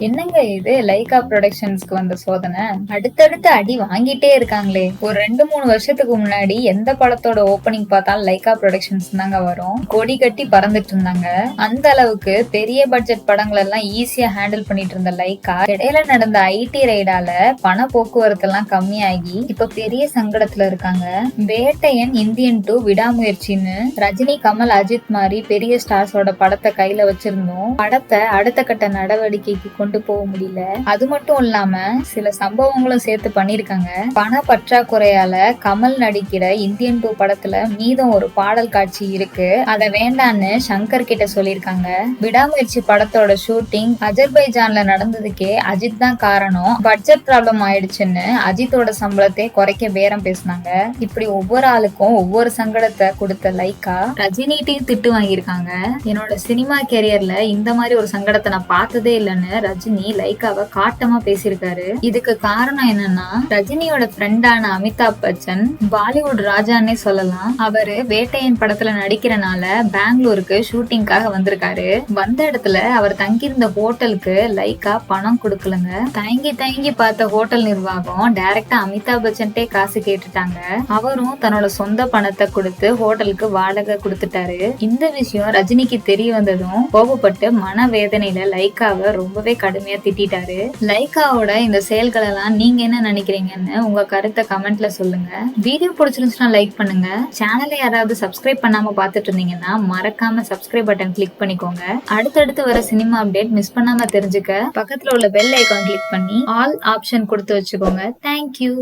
என்னங்க இது? லைகா ப்ரொடக்ஷன்ஸ்க்கு வந்த சோதனை. அடுத்தடுத்து அடி வாங்கிட்டே இருக்காங்களே. ஒரு ரெண்டு மூணு வருஷத்துக்கு முன்னாடி எந்த படத்தோட ஓப்பனிங் பார்த்தாலும் லைகா ப்ரொடக்ஷன்ஸ் தாங்க வரும். கொடி கட்டி பறந்துட்டு இருந்தாங்க. அந்த அளவுக்கு பெரிய பட்ஜெட் படங்கள் எல்லாம் ஈஸியா ஹேண்டில் பண்ணிட்டு இருந்த லைகா இடையில நடந்த ஐடி ரைடால பண போக்குவரத்து எல்லாம் கம்மியாகி இப்ப பெரிய சங்கடத்துல இருக்காங்க. வேட்டையன் இந்தியன் டூ விடாமுயற்சின்னு ரஜினி கமல் அஜித் மாதிரி பெரிய ஸ்டார்ஸோட படத்தை கையில வச்சிருந்தோம். படத்தை அடுத்த கட்ட நடவடிக்கைக்கு கொண்டு போக முடியல. அது மட்டும் இல்லாம சில சம்பவங்களும் சேர்த்து பண்ணிருக்காங்க பண பற்றாக்குறையால கமல் நடிக்கிற இந்தியன் டூ படத்துல மீதம் ஒரு பாடல் காட்சி இருக்கு. அத வேண்டான்னு சங்கர் கிட்ட சொல்லிருக்காங்க விடாமுயற்சி படத்தோட ஷூட்டிங் அஜர்பைஜான்ல நடந்ததுக்கே அஜித் தான் காரணம். பட்ஜெட் ப்ராப்ளம் ஆயிடுச்சுன்னு அஜித்தோட சம்பளத்தை குறைக்க பேரம் பேசினாங்க. இப்படி ஒவ்வொரு ஆளுக்கும் ஒவ்வொரு சங்கடத்தை கொடுத்த லைக்கா ரஜினிட்டையும் திட்டு வாங்கியிருக்காங்க. என்னோட சினிமா கெரியர்ல இந்த மாதிரி ஒரு சங்கடத்தை நான் பார்த்ததே இல்லைன்னு ரஜினி லைக்காவை காட்டமா பேசியிருக்காரு. இதுக்கு காரணம் என்னன்னா ரஜினியோட ஃப்ரெண்டான அமிதாப் பச்சன் பாலிவுட் ராஜான்னே சொல்லலாம். அவரு வேட்டையன் படத்துல நடிக்கிறனால பெங்களூருக்கு ஷூட்டிங்காக வந்திருக்காரு. வந்த இடத்துல அவர் தங்கியிருந்த ஹோட்டலுக்கு லைக்கா பணம் கொடுக்கலங்க. தயங்கி தயங்கி பார்த்த ஹோட்டல் நிர்வாகம் டைரக்டா அமிதாப் பச்சன்ட்டே காசு கேட்டுட்டாங்க. அவரும் தன்னோட சொந்த பணத்தை கொடுத்து ஹோட்டலுக்கு வாடகை கொடுத்துட்டாரு. இந்த விஷயம் ரஜினிக்கு தெரிய வந்ததும் கோபப்பட்டு மனவேதனையில லைக்காவை ரொம்பவே கடுமையா திட்டிட்டாரு. லைக்காவோட இந்த செயல்கள் எல்லாம் நீங்க என்ன நினைக்கிறீங்கன்னு உங்க கருத்தை கமெண்ட்ல சொல்லுங்க. வீடியோ பிடிச்சிருந்துச்சுன்னா லைக் பண்ணுங்க. சேனலை யாராவது சப்ஸ்கிரைப் பண்ணாம பார்த்துட்டு இருந்தீங்கன்னா மறக்காம சப்ஸ்கிரைப் பட்டன் கிளிக் பண்ணிக்கோங்க. அடுத்தடுத்து வர சினிமா அப்டேட் மிஸ் பண்ணாம தெரிஞ்சுக்க பக்கத்துல உள்ள பெல் ஐக்கான் கிளிக் பண்ணி ஆல் ஆப்ஷன் கொடுத்து வச்சுக்கோங்க. Thank you